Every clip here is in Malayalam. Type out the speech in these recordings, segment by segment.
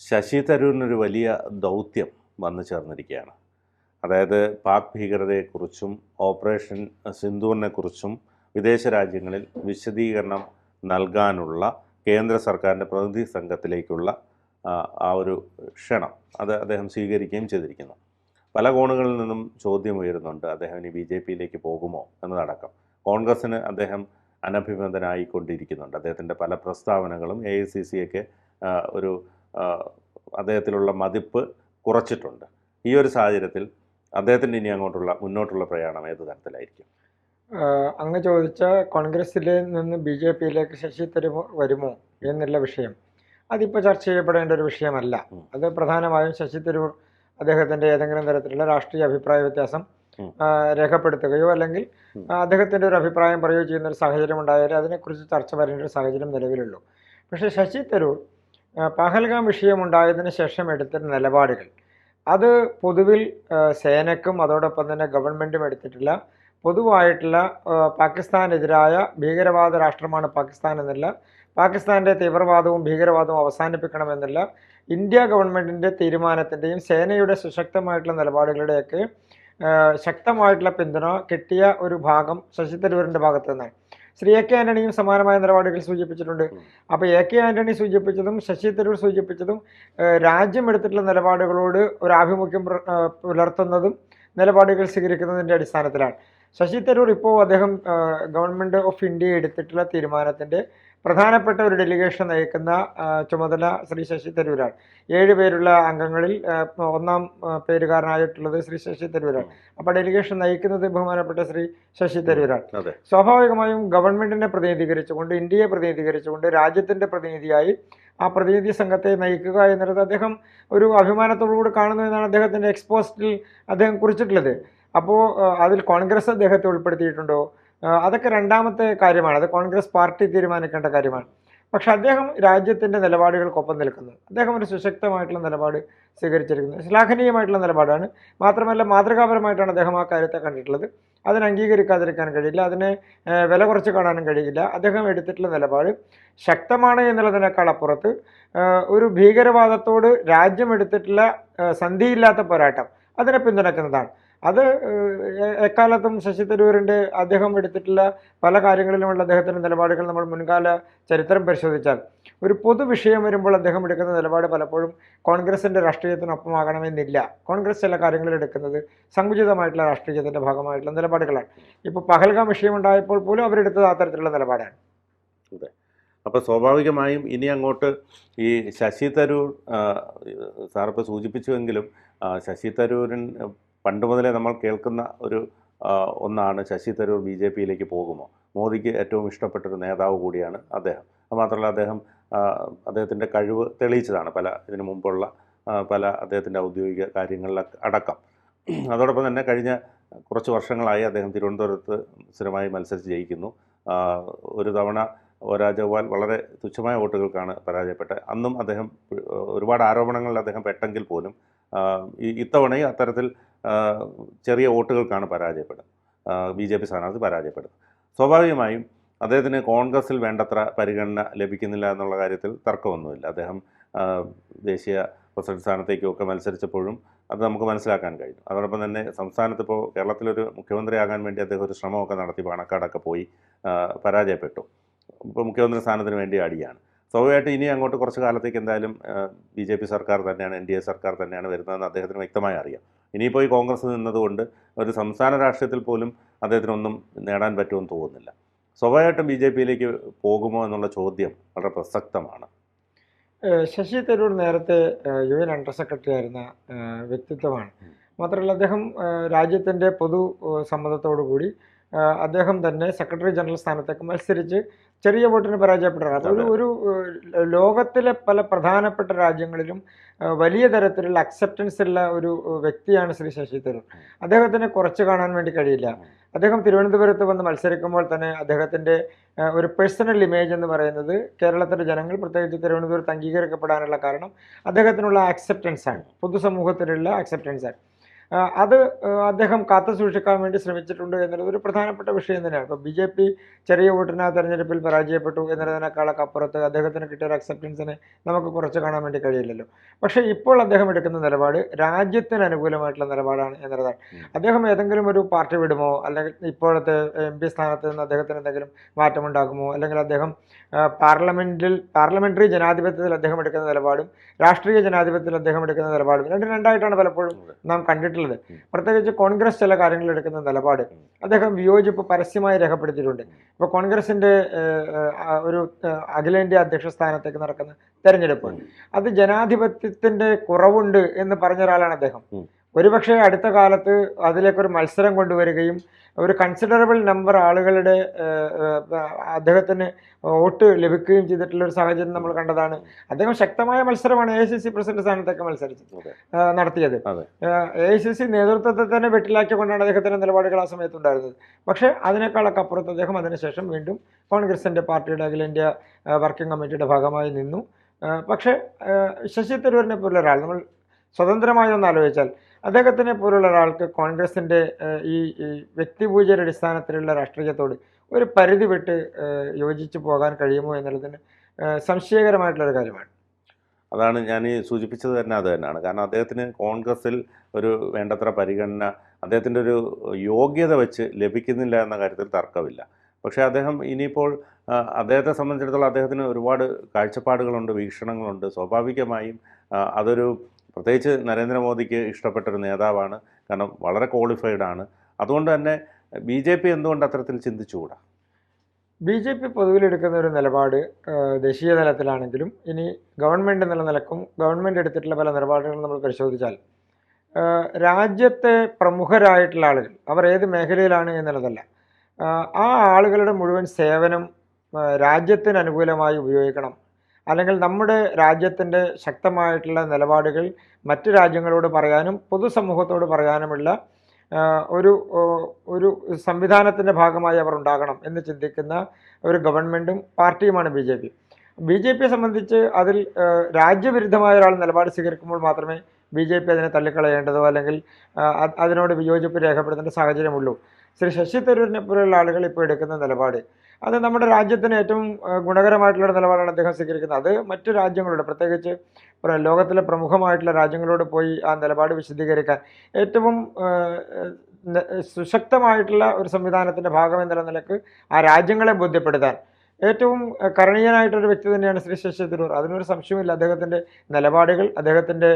ശശി തരൂരിനൊരു വലിയ ദൗത്യം വന്നു ചേർന്നിരിക്കുകയാണ്. അതായത് പാക് ഭീകരതയെക്കുറിച്ചും ഓപ്പറേഷൻ സിന്ധുവിനെക്കുറിച്ചും വിദേശ രാജ്യങ്ങളിൽ വിശദീകരണം നൽകാനുള്ള കേന്ദ്ര സർക്കാരിന്റെ പ്രതിനിധി സംഘത്തിലേക്കുള്ള ആ, ഒരു ക്ഷണം അത് അദ്ദേഹം സ്വീകരിക്കുകയും ചെയ്തിരിക്കുന്നു. പല കോണുകളിൽ നിന്നും ചോദ്യം ഉയരുന്നുണ്ട് അദ്ദേഹം ഇനി ബി ജെ പിയിലേക്ക് പോകുമോ എന്നതടക്കം. കോൺഗ്രസ്സിന് അദ്ദേഹം അനഭിമതനായിക്കൊണ്ടിരിക്കുന്നുണ്ട് അദ്ദേഹത്തിന്റെ പല പ്രസ്താവനകളും എ ഐ സി സിയൊക്കെ ഒരു അദ്ദേഹത്തിലുള്ള മതിപ്പ് കുറച്ചിട്ടുണ്ട്. ഈ ഒരു സാഹചര്യത്തിൽ അദ്ദേഹത്തിന്റെ ഇനി അങ്ങോട്ടുള്ള മുന്നോട്ടുള്ള പ്രയാണം ഏത് തരത്തിലായിരിക്കും? അങ്ങ് ചോദിച്ച കോൺഗ്രസിൽ നിന്ന് ബി ജെ പിയിലേക്ക് ശശി തരൂർ വരുമോ എന്നുള്ള വിഷയം. അതിപ്പോൾ ചർച്ച ചെയ്യപ്പെടേണ്ട ഒരു വിഷയമല്ല. അത് പ്രധാനമായും ശശി തരൂർ അദ്ദേഹത്തിന്റെ ഏതെങ്കിലും തരത്തിലുള്ള രാഷ്ട്രീയ അഭിപ്രായ വ്യത്യാസം രേഖപ്പെടുത്തുകയോ അല്ലെങ്കിൽ. അദ്ദേഹത്തിന്റെ ഒരു അഭിപ്രായം പറയുകയോ ചെയ്യുന്ന ഒരു സാഹചര്യം ഉണ്ടായാലേ അതിനെക്കുറിച്ച് ചർച്ച വരേണ്ട ഒരു സാഹചര്യം നിലവിലുള്ളൂ. പക്ഷേ ശശി തരൂർ പഹൽഗാം വിഷയമുണ്ടായതിനു ശേഷം എടുത്ത നിലപാടുകൾ. അത് പൊതുവിൽ സേനക്കും അതോടൊപ്പം തന്നെ ഗവൺമെന്റും എടുത്തിട്ടില്ല. പൊതുവായിട്ടുള്ള പാകിസ്ഥാനെതിരായ ഭീകരവാദ രാഷ്ട്രമാണ് പാകിസ്ഥാൻ എന്നുള്ള പാകിസ്ഥാന്റെ തീവ്രവാദവും ഭീകരവാദവും അവസാനിപ്പിക്കണമെന്നുള്ള ഇന്ത്യ ഗവൺമെന്റിന്റെ തീരുമാനത്തിന്റെയും സേനയുടെ സുശക്തമായിട്ടുള്ള നിലപാടുകളുടെയൊക്കെ ശക്തമായിട്ടുള്ള പിന്തുണ കിട്ടിയ ഒരു ഭാഗം ശശി തരൂരിന്റെ ഭാഗത്തു നിന്നാണ് ശ്രീ എ കെ ആന്റണിയും സമാനമായ നിലപാടുകൾ സൂചിപ്പിച്ചിട്ടുണ്ട്. അപ്പൊ അപ്പോൾ എ കെ ആന്റണി സൂചിപ്പിച്ചതും ശശി തരൂർ സൂചിപ്പിച്ചതും രാജ്യമെടുത്തിട്ടുള്ള രാജ്യം എടുത്തിട്ടുള്ള നിലപാടുകളോട് ഒരു ആഭിമുഖ്യം പുലർത്തുന്നതും നിലപാടുകൾ സ്വീകരിക്കുന്നതിന്റെ അടിസ്ഥാനത്തിലാണ്. ശശി തരൂർ ഇപ്പോൾ അദ്ദേഹം ഗവൺമെന്റ് ഓഫ് ഇന്ത്യ എടുത്തിട്ടുള്ള തീരുമാനത്തിന്റെ പ്രധാനപ്പെട്ട ഒരു ഡെലിഗേഷൻ നയിക്കുന്ന ചുമതല ശ്രീ ശശി തരൂരാണ്. ഏഴ് പേരുള്ള അംഗങ്ങളിൽ ഒന്നാം പേരുകാരനായിട്ടുള്ളത് ശ്രീ ശശി തരൂരാണ്. അപ്പോൾ ഡെലിഗേഷൻ നയിക്കുന്നത് ബഹുമാനപ്പെട്ട ശ്രീ ശശി തരൂരാണ്. സ്വാഭാവികമായും ഗവൺമെന്റിനെ പ്രതിനിധീകരിച്ചുകൊണ്ട് ഇന്ത്യയെ പ്രതിനിധീകരിച്ചുകൊണ്ട് രാജ്യത്തിന്റെ പ്രതിനിധിയായി ആ പ്രതിനിധി സംഘത്തെ നയിക്കുക എന്നുള്ളത് അദ്ദേഹം ഒരു അഭിമാനത്തോടുകൂടി കാണുന്നു എന്നാണ് അദ്ദേഹത്തിന്റെ എക്സ്പോസ്റ്റിൽ അദ്ദേഹം കുറിച്ചിട്ടുള്ളത്. അപ്പോൾ അതിൽ കോൺഗ്രസ് അദ്ദേഹത്തെ ഉൾപ്പെടുത്തിയിട്ടുണ്ടോ? അതൊക്കെ രണ്ടാമത്തെ കാര്യമാണ്. അത് കോൺഗ്രസ് പാർട്ടി തീരുമാനിക്കേണ്ട കാര്യമാണ്. പക്ഷെ അദ്ദേഹം രാജ്യത്തിന്റെ നിലപാടുകൾക്കൊപ്പം നിൽക്കുന്നു. അദ്ദേഹം ഒരു സുശക്തമായിട്ടുള്ള നിലപാട് സ്വീകരിച്ചിരിക്കുന്നത് ശ്ലാഘനീയമായിട്ടുള്ള നിലപാടാണ്. മാത്രമല്ല മാതൃകാപരമായിട്ടാണ് അദ്ദേഹം ആ കാര്യത്തെ കണ്ടിട്ടുള്ളത്. അതിന് അംഗീകരിക്കാതിരിക്കാൻ കഴിയില്ല. അതിനെ വില കുറച്ച് കാണാനും കഴിയില്ല. അദ്ദേഹം എടുത്തിട്ടുള്ള നിലപാട് ശക്തമാണ് എന്നുള്ളതിനേക്കാൾ അപ്പുറത്ത് ഒരു ഭീകരവാദത്തോട് രാജ്യം എടുത്തിട്ടുള്ള സന്ധിയില്ലാത്ത പോരാട്ടം അതിനെ പിന്തുണയ്ക്കുന്നതാണ്. അത് എക്കാലത്തും ശശി തരൂരിന്റെ അദ്ദേഹം എടുത്തിട്ടുള്ള പല കാര്യങ്ങളിലുമുള്ള അദ്ദേഹത്തിന്റെ നിലപാടുകൾ നമ്മൾ മുൻകാല ചരിത്രം പരിശോധിച്ചാൽ ഒരു പൊതു വിഷയം വരുമ്പോൾ അദ്ദേഹം എടുക്കുന്ന നിലപാട് പലപ്പോഴും കോൺഗ്രസിന്റെ രാഷ്ട്രീയത്തിനൊപ്പമാകണമെന്നില്ല. കോൺഗ്രസ് ചില കാര്യങ്ങൾ എടുക്കുന്നത് സങ്കുചിതമായിട്ടുള്ള രാഷ്ട്രീയത്തിന്റെ ഭാഗമായിട്ടുള്ള നിലപാടുകളാണ്. ഇപ്പോൾ പഹൽഗാം വിഷയമുണ്ടായപ്പോൾ പോലും അവരെടുത്തത് തരത്തിലുള്ള നിലപാടാണ്. അതെ. അപ്പോൾ സ്വാഭാവികമായും ഇനി അങ്ങോട്ട് ഈ ശശി തരൂർ ആ, സാറിപ്പോൾ സൂചിപ്പിച്ചുവെങ്കിലും ശശി തരൂരിൻ പണ്ട് മുതലേ നമ്മൾ കേൾക്കുന്ന ഒരു ഒന്നാണ് ശശി തരൂർ ബി ജെ പിയിലേക്ക് പോകുമോ? മോദിക്ക് ഏറ്റവും ഇഷ്ടപ്പെട്ടൊരു നേതാവ് കൂടിയാണ് അദ്ദേഹം. അതുമാത്രമല്ല അദ്ദേഹം അദ്ദേഹത്തിന്റെ കഴിവ് തെളിയിച്ചതാണ് പല ഇതിനു മുമ്പുള്ള പല അദ്ദേഹത്തിന്റെ ഔദ്യോഗിക കാര്യങ്ങളിലൊക്കെ അടക്കം. അതോടൊപ്പം തന്നെ കഴിഞ്ഞ കുറച്ച് വർഷങ്ങളായി അദ്ദേഹം തിരുവനന്തപുരത്ത് സ്ഥിരമായി മത്സരിച്ച് ജയിക്കുന്നു. ഒരു തവണ ഒ രാജഗോപാൽ വളരെ തുച്ഛമായ വോട്ടുകൾക്കാണ് പരാജയപ്പെട്ടത്. അന്നും അദ്ദേഹം ഒരുപാട് ആരോപണങ്ങളിൽ അദ്ദേഹം പെട്ടെങ്കിൽ പോലും ഇത്തവണയും അത്തരത്തിൽ ചെറിയ വോട്ടുകൾക്കാണ് പരാജയപ്പെടുന്നത്. ബി ജെ പി സ്ഥാനാർത്ഥി പരാജയപ്പെടുന്നത്. സ്വാഭാവികമായും അദ്ദേഹത്തിന് കോൺഗ്രസിൽ വേണ്ടത്ര പരിഗണന ലഭിക്കുന്നില്ല എന്നുള്ള കാര്യത്തിൽ തർക്കമൊന്നുമില്ല. അദ്ദേഹം ദേശീയ പ്രസിഡന്റ് സ്ഥാനത്തേക്കൊക്കെ മത്സരിച്ചപ്പോഴും അത് നമുക്ക് മനസ്സിലാക്കാൻ കഴിയും അതോടൊപ്പം തന്നെ സംസ്ഥാനത്ത് ഇപ്പോൾ കേരളത്തിലൊരു മുഖ്യമന്ത്രിയാകാൻ വേണ്ടി അദ്ദേഹം ഒരു ശ്രമമൊക്കെ നടത്തി പാണക്കാടൊക്കെ പോയി പരാജയപ്പെട്ടു. ഇപ്പോൾ മുഖ്യമന്ത്രി സ്ഥാനത്തിന് വേണ്ടി അടിയാണ്. സ്വാഭാവികമായിട്ട് ഇനി അങ്ങോട്ട് കുറച്ച് കാലത്തേക്ക് എന്തായാലും ബി സർക്കാർ തന്നെയാണ് എൻ സർക്കാർ തന്നെയാണ് വരുന്നതെന്ന് അദ്ദേഹത്തിന് വ്യക്തമായി അറിയാം. ഇനിയിപ്പോൾ ഈ കോൺഗ്രസ് നിന്നതുകൊണ്ട് ഒരു സംസ്ഥാന രാഷ്ട്രീയത്തിൽ പോലും അദ്ദേഹത്തിനൊന്നും നേടാൻ പറ്റുമെന്ന് തോന്നുന്നില്ല. സ്വാഭാവികമായിട്ടും ബി ജെ പിയിലേക്ക് പോകുമോ എന്നുള്ള ചോദ്യം വളരെ പ്രസക്തമാണ്. ശശി തരൂർ നേരത്തെ യു എൻ അണ്ടർ സെക്രട്ടറി ആയിരുന്ന വ്യക്തിത്വമാണ്. മാത്രമല്ല അദ്ദേഹം രാജ്യത്തിന്റെ പൊതു സമ്മതത്തോടു കൂടി അദ്ദേഹം തന്നെ സെക്രട്ടറി ജനറൽ സ്ഥാനത്തേക്ക് മത്സരിച്ച് ചെറിയ വോട്ടിന് പരാജയപ്പെട്ടതാണ് അതൊരു ഒരു ലോകത്തിലെ പല പ്രധാനപ്പെട്ട രാജ്യങ്ങളിലും വലിയ തരത്തിലുള്ള അക്സെപ്റ്റൻസ് ഉള്ള ഒരു വ്യക്തിയാണ് ശ്രീ ശശി തരൂർ. അദ്ദേഹത്തിന് കുറച്ച് കാണാൻ വേണ്ടി കഴിയില്ല. അദ്ദേഹം തിരുവനന്തപുരത്ത് വന്ന് മത്സരിക്കുമ്പോൾ തന്നെ അദ്ദേഹത്തിന്റെ ഒരു പേഴ്സണൽ ഇമേജ് എന്ന് പറയുന്നത് കേരളത്തിലെ ജനങ്ങൾ പ്രത്യേകിച്ച് തിരുവനന്തപുരത്ത് അംഗീകരിക്കപ്പെടാനുള്ള കാരണം അദ്ദേഹത്തിനുള്ള ആക്സെപ്റ്റൻസ് ആണ്. പൊതുസമൂഹത്തിലുള്ള ആക്സെപ്റ്റൻസ് ആണ്. അത് അദ്ദേഹം കാത്തു സൂക്ഷിക്കാൻ വേണ്ടി ശ്രമിച്ചിട്ടുണ്ട് എന്നുള്ളത് ഒരു പ്രധാനപ്പെട്ട വിഷയം തന്നെയാണ്. ഇപ്പോൾ ബി ജെ പി ചെറിയ വോട്ടിന് ആ തെരഞ്ഞെടുപ്പിൽ പരാജയപ്പെട്ടു എന്നുള്ളതിനേക്കാളൊക്കെ അപ്പുറത്ത് അദ്ദേഹത്തിന് കിട്ടിയ ഒരു അക്സെപ്റ്റൻസിനെ നമുക്ക് കുറച്ച് കാണാൻ വേണ്ടി കഴിയില്ലല്ലോ. പക്ഷേ ഇപ്പോൾ അദ്ദേഹം എടുക്കുന്ന നിലപാട് രാജ്യത്തിന് അനുകൂലമായിട്ടുള്ള നിലപാടാണ് എന്നുള്ളതാണ്. അദ്ദേഹം ഏതെങ്കിലും ഒരു പാർട്ടി വിടുമോ? അല്ലെങ്കിൽ ഇപ്പോഴത്തെ എം പി സ്ഥാനത്ത് നിന്ന് അദ്ദേഹത്തിന് എന്തെങ്കിലും മാറ്റമുണ്ടാകുമോ? അല്ലെങ്കിൽ അദ്ദേഹം പാർലമെന്റിൽ പാർലമെന്റിൽ പാർലമെന്ററി ജനാധിപത്യത്തിൽ അദ്ദേഹം എടുക്കുന്ന നിലപാടും രാഷ്ട്രീയ ജനാധിപത്യത്തിൽ അദ്ദേഹം എടുക്കുന്ന നിലപാടും രണ്ടും രണ്ടായിട്ടാണ് പലപ്പോഴും നാം കണ്ടിട്ടുള്ളത്. ഉം. പ്രത്യേകിച്ച് കോൺഗ്രസ് ചില കാര്യങ്ങൾ എടുക്കുന്ന നിലപാട് അദ്ദേഹം വിയോജിപ്പ് പരസ്യമായി രേഖപ്പെടുത്തിയിട്ടുണ്ട്. ഇപ്പോൾ ആ ഒരു അഖിലേന്ത്യാ അധ്യക്ഷ സ്ഥാനത്തേക്ക് നടക്കുന്ന തെരഞ്ഞെടുപ്പ്. അത് ജനാധിപത്യത്തിന്റെ കുറവുണ്ട് എന്ന് പറഞ്ഞ ഒരാളാണ് അദ്ദേഹം. ഒരുപക്ഷെ അടുത്ത കാലത്ത് അതിലേക്കൊരു മത്സരം കൊണ്ടുവരികയും ഒരു കൺസിഡറബിൾ നമ്പർ ആളുകളുടെ അദ്ദേഹത്തിന് വോട്ട് ലഭിക്കുകയും ചെയ്തിട്ടുള്ള ഒരു സാഹചര്യം നമ്മൾ കണ്ടതാണ്. അദ്ദേഹം ശക്തമായ മത്സരമാണ് എ സി സി പ്രസിഡന്റ് സ്ഥാനത്തേക്ക് മത്സരിച്ചത് നടത്തിയത്. എ ഐ സി സി നേതൃത്വത്തെ തന്നെ വെട്ടിലാക്കിക്കൊണ്ടാണ് അദ്ദേഹത്തിന്റെ നിലപാടുകൾ ആ സമയത്ത് ഉണ്ടായിരുന്നത്. പക്ഷേ അതിനേക്കാളൊക്കെ അപ്പുറത്ത് അദ്ദേഹം അതിനുശേഷം വീണ്ടും കോൺഗ്രസിന്റെ പാർട്ടിയുടെ അഖിലേന്ത്യാ വർക്കിംഗ് കമ്മിറ്റിയുടെ ഭാഗമായി നിന്നു. പക്ഷേ ശശി തരൂരിനെ പോലുള്ള ഒരാൾ നമ്മൾ സ്വതന്ത്രമായി ഒന്ന് ആലോചിച്ചാൽ അദ്ദേഹത്തിനെ പോലുള്ള ഒരാൾക്ക് കോൺഗ്രസിന്റെ ഈ വ്യക്തിപൂജയുടെ അടിസ്ഥാനത്തിലുള്ള രാഷ്ട്രീയത്തോട് ഒരു പരിധി വിട്ട് യോജിച്ചു പോകാൻ കഴിയുമോ എന്നുള്ളതിന് സംശയകരമായിട്ടുള്ളൊരു കാര്യമാണ്. അതാണ് ഞാൻ ഈ സൂചിപ്പിച്ചത് തന്നെ അത് തന്നെയാണ്. കാരണം അദ്ദേഹത്തിന് കോൺഗ്രസിൽ ഒരു വേണ്ടത്ര പരിഗണന അദ്ദേഹത്തിന്റെ ഒരു യോഗ്യത വെച്ച് ലഭിക്കുന്നില്ല എന്ന കാര്യത്തിൽ തർക്കമില്ല. പക്ഷേ അദ്ദേഹം ഇനിയിപ്പോൾ അദ്ദേഹത്തെ സംബന്ധിച്ചിടത്തോളം അദ്ദേഹത്തിന് ഒരുപാട് കാഴ്ചപ്പാടുകളുണ്ട് വീക്ഷണങ്ങളുണ്ട്. സ്വാഭാവികമായും അതൊരു പ്രത്യേകിച്ച് നരേന്ദ്രമോദിക്ക് ഇഷ്ടപ്പെട്ടൊരു നേതാവാണ്. കാരണം വളരെ ക്വാളിഫൈഡ് ആണ്. അതുകൊണ്ട് തന്നെ ബി ജെ പി എന്തുകൊണ്ട് അത്തരത്തിൽ ചിന്തിച്ചുകൂടാ? ബി ജെ പി പൊതുവിലെടുക്കുന്ന ഒരു നിലപാട് ദേശീയ തലത്തിലാണെങ്കിലും ഇനി ഗവൺമെന്റ് എന്നുള്ള നിലക്കും ഗവൺമെന്റ് എടുത്തിട്ടുള്ള പല നിലപാടുകളും നമ്മൾ പരിശോധിച്ചാൽ രാജ്യത്തെ പ്രമുഖരായിട്ടുള്ള ആളുകൾ അവർ ഏത് മേഖലയിലാണ് എന്നുള്ളതല്ല ആ ആളുകളുടെ മുഴുവൻ സേവനം രാജ്യത്തിന് അനുകൂലമായി ഉപയോഗിക്കണം അല്ലെങ്കിൽ നമ്മുടെ രാജ്യത്തിന്റെ ശക്തമായിട്ടുള്ള നിലപാടുകൾ മറ്റു രാജ്യങ്ങളോട് പറയാനും പൊതുസമൂഹത്തോട് പറയാനുമുള്ള ഒരു ഒരു സംവിധാനത്തിന്റെ ഭാഗമായി അവർ ഉണ്ടാകണം എന്ന് ചിന്തിക്കുന്ന ഒരു ഗവൺമെന്റും പാർട്ടിയുമാണ് B J P. B J പിയെ സംബന്ധിച്ച് അതിൽ രാജ്യവിരുദ്ധമായ ഒരാൾ നിലപാട് സ്വീകരിക്കുമ്പോൾ മാത്രമേ ബി ജെ പി അതിനെ തള്ളിക്കളയേണ്ടതോ അല്ലെങ്കിൽ അതിനോട് വിയോജിപ്പ് രേഖപ്പെടുത്തേണ്ട സാഹചര്യമുള്ളൂ. ശ്രീ ശശി തരൂരിനെ പോലെയുള്ള ആളുകൾ ഇപ്പോൾ എടുക്കുന്ന നിലപാട് അത് നമ്മുടെ രാജ്യത്തിന് ഏറ്റവും ഗുണകരമായിട്ടുള്ള നിലപാടാണ് അദ്ദേഹം സ്വീകരിക്കുന്നത്. അത് മറ്റു രാജ്യങ്ങളോട് പ്രത്യേകിച്ച് ലോകത്തിലെ പ്രമുഖമായിട്ടുള്ള രാജ്യങ്ങളോട് പോയി ആ നിലപാട് വിശദീകരിക്കാൻ ഏറ്റവും സുശക്തമായിട്ടുള്ള ഒരു സംവിധാനത്തിന്റെ ഭാഗം എന്നുള്ള നിലയ്ക്ക് ആ രാജ്യങ്ങളെ ബോധ്യപ്പെടുത്താൻ. ഏറ്റവും കരണീയനായിട്ടൊരു വ്യക്തി തന്നെയാണ് ശ്രീ ശശി തരൂർ. അതിനൊരു സംശയമില്ല അദ്ദേഹത്തിന്റെ നിലപാടുകൾ അദ്ദേഹത്തിന്റെ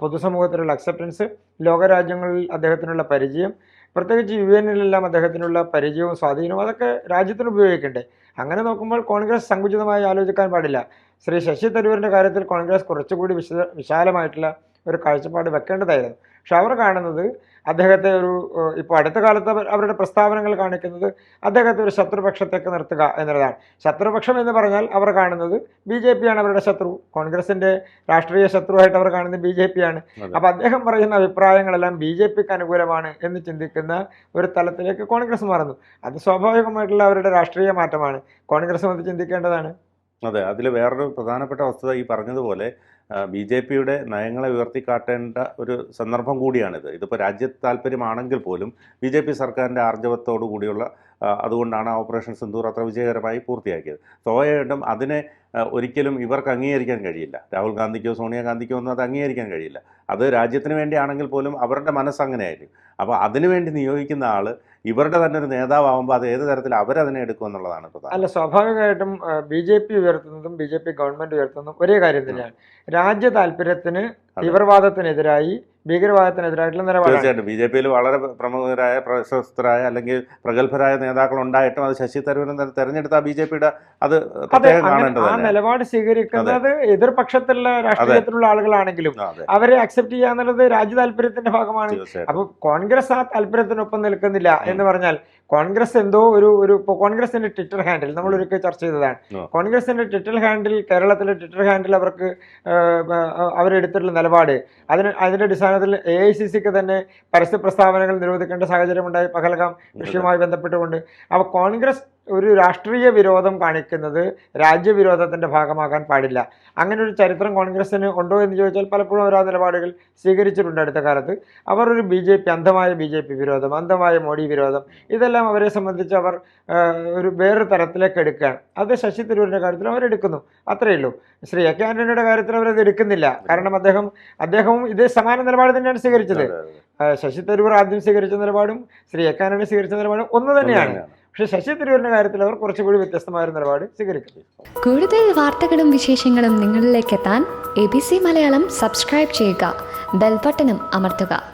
പൊതുസമൂഹത്തിലുള്ള അക്സെപ്റ്റൻസ് ലോകരാജ്യങ്ങളിൽ അദ്ദേഹത്തിനുള്ള പരിചയം പ്രത്യേകിച്ച് യു എന്നിലെല്ലാം അദ്ദേഹത്തിനുള്ള പരിചയവും സ്വാധീനവും അതൊക്കെ രാജ്യത്തിന് ഉപയോഗിക്കണ്ടേ? അങ്ങനെ നോക്കുമ്പോൾ കോൺഗ്രസ് സങ്കുചിതമായി ആലോചിക്കാൻ പാടില്ല. ശ്രീ ശശി തരൂരിന്റെ കാര്യത്തിൽ കോൺഗ്രസ് കുറച്ചുകൂടി വിശദ വിശാലമായിട്ടുള്ള ഒരു കാഴ്ചപ്പാട് വെക്കേണ്ടതായിരുന്നു. പക്ഷെ അവർ കാണുന്നത് അദ്ദേഹത്തെ ഒരു ഇപ്പോൾ അടുത്ത കാലത്ത് അവരുടെ പ്രസ്താവനകൾ കാണിക്കുന്നത് അദ്ദേഹത്തെ ഒരു ശത്രുപക്ഷത്തേക്ക് നിർത്തുക എന്നുള്ളതാണ് ശത്രുപക്ഷം എന്ന് പറഞ്ഞാൽ അവർ കാണുന്നത് ബി ജെ പിയാണ് അവരുടെ ശത്രു. കോൺഗ്രസിന്റെ രാഷ്ട്രീയ ശത്രുവായിട്ട് അവർ കാണുന്നത് ബി ജെ പിയാണ് അപ്പോൾ അപ്പം അദ്ദേഹം പറയുന്ന അഭിപ്രായങ്ങളെല്ലാം ബി ജെ പിക്ക് അനുകൂലമാണ് എന്ന് ചിന്തിക്കുന്ന ഒരു തലത്തിലേക്ക് കോൺഗ്രസ് മാറുന്നു. അത് സ്വാഭാവികമായിട്ടുള്ള അവരുടെ രാഷ്ട്രീയ മാറ്റമാണ്. കോൺഗ്രസ് അത് ചിന്തിക്കേണ്ടതാണ്. അതെ അതിൽ വേറൊരു പ്രധാനപ്പെട്ട വസ്തുത ഈ പറഞ്ഞതുപോലെ ബി ജെ പിയുടെ നയങ്ങളെ ഉയർത്തിക്കാട്ടേണ്ട ഒരു സന്ദർഭം കൂടിയാണിത്. ഇതിപ്പോൾ രാജ്യ താല്പര്യമാണെങ്കിൽ പോലും ബി ജെ പി സർക്കാരിന്റെ ആർജവത്തോടു കൂടിയുള്ള അതുകൊണ്ടാണ് ഓപ്പറേഷൻ സിന്ദൂർ അത്ര വിജയകരമായി പൂർത്തിയാക്കിയത്. സ്വാഭാവികമായിട്ടും അതിനെ ഒരിക്കലും ഇവർക്ക് അംഗീകരിക്കാൻ കഴിയില്ല. രാഹുൽ ഗാന്ധിക്കോ സോണിയാഗാന്ധിക്കോ ഒന്നും അത് അംഗീകരിക്കാൻ കഴിയില്ല. അത് രാജ്യത്തിന് വേണ്ടിയാണെങ്കിൽ പോലും അവരുടെ മനസ്സ് അങ്ങനെയായിരിക്കും. അപ്പോൾ അതിനുവേണ്ടി നിയോഗിക്കുന്ന ആൾ ഇവരുടെ തന്നെ ഒരു നേതാവാകുമ്പോൾ അത് ഏത് തരത്തിൽ അവരതിനെ എടുക്കും എന്നുള്ളതാണ് പ്രധാനം. അല്ല സ്വാഭാവികമായിട്ടും ബി ജെ പി ഉയർത്തുന്നതും ബി ജെ പി ഗവൺമെന്റ് ഉയർത്തുന്നതും ഒരേ കാര്യം തന്നെയാണ്. രാജ്യ താല്പര്യത്തിന് തീവ്രവാദത്തിനെതിരായി ഭീകരവാദത്തിനെതിരായിട്ടുള്ള നിലപാട് തീർച്ചയായിട്ടും. ബി ജെ പിയിൽ വളരെ പ്രമുഖരായ പ്രശസ്തരായ അല്ലെങ്കിൽ പ്രഗത്ഭരായ നേതാക്കൾ ഉണ്ടായിട്ടും അത് ശശി തരൂരിനെ തെരഞ്ഞെടുത്ത ബി ജെ പിയുടെ അത് പ്രത്യേകം കാണേണ്ടത് ആ. നിലപാട് സ്വീകരിക്കുന്നത് എതിർപക്ഷത്തുള്ള രാഷ്ട്രീയത്തിലുള്ള ആളുകളാണെങ്കിലും അവരെ അക്സെപ്റ്റ് ചെയ്യാന്നുള്ളത് രാജ്യ താല്പര്യത്തിന്റെ ഭാഗമാണ്. അപ്പൊ കോൺഗ്രസ് ആ താല്പര്യത്തിനൊപ്പം നിൽക്കുന്നില്ല എന്ന് പറഞ്ഞാൽ കോൺഗ്രസ് എന്തോ ഒരു ഒരു ഇപ്പോൾ കോൺഗ്രസിന്റെ ട്വിറ്റർ ഹാൻഡിൽ നമ്മൾ ഒരിക്കൽ ചർച്ച ചെയ്തതാണ്. കോൺഗ്രസിന്റെ ട്വിറ്റർ ഹാൻഡിൽ കേരളത്തിലെ ട്വിറ്റർ ഹാൻഡിൽ അവർക്ക് അവരെടുത്തിട്ടുള്ള നിലപാട്. അതിന് അതിന്റെ അടിസ്ഥാനത്തിൽ എ ഐ സി സിക്ക് തന്നെ പരസ്യ പ്രസ്താവനകൾ നിരോധിക്കേണ്ട സാഹചര്യം ഉണ്ടായി പഹൽഗാം വിഷയവുമായി ബന്ധപ്പെട്ടുകൊണ്ട്. അപ്പോൾ കോൺഗ്രസ് ഒരു രാഷ്ട്രീയ വിരോധം കാണിക്കുന്നത് രാജ്യവിരോധത്തിന്റെ ഭാഗമാകാൻ പാടില്ല. അങ്ങനെ ഒരു ചരിത്രം കോൺഗ്രസ്സിന് ഉണ്ടോ എന്ന് ചോദിച്ചാൽ പലപ്പോഴും അവർ ആ നിലപാടുകൾ സ്വീകരിച്ചിട്ടുണ്ട് അടുത്ത കാലത്ത്. അവർ ഒരു ബി ജെ പി അന്ധമായ ബി ജെ പി വിരോധം അന്ധമായ മോഡി വിരോധം ഇതെല്ലാം അവരെ സംബന്ധിച്ച് അവർ ഒരു വേറൊരു തരത്തിലേക്ക് എടുക്കുകയാണ്. അത് ശശി തരൂരിന്റെ കാര്യത്തിൽ അവരെടുക്കുന്നു അത്രയേ ഉള്ളൂ. ശ്രീ എ കെ ആന്റണിയുടെ കാര്യത്തിൽ അവരത് എടുക്കുന്നില്ല. കാരണം അദ്ദേഹം അദ്ദേഹവും ഇതേ സമാന നിലപാട് തന്നെയാണ് സ്വീകരിച്ചത്. ശശി തരൂർ ആദ്യം സ്വീകരിച്ച നിലപാടും ശ്രീ എ കെ ആന്റണി സ്വീകരിച്ച നിലപാടും ഒന്ന് തന്നെയാണ്. പക്ഷേ ശശി തിരൂരിന്റെ കാര്യത്തിൽ അവർ കുറച്ചുകൂടി വ്യത്യസ്തമായ നിലപാട് സ്വീകരിക്കും കൂടുതൽ വാർത്തകളും വിശേഷങ്ങളും നിങ്ങളിലേക്ക് എത്താൻ A B C Malayalam subscribe ചെയ്യുക. ബെൽബട്ടനും അമർത്തുക.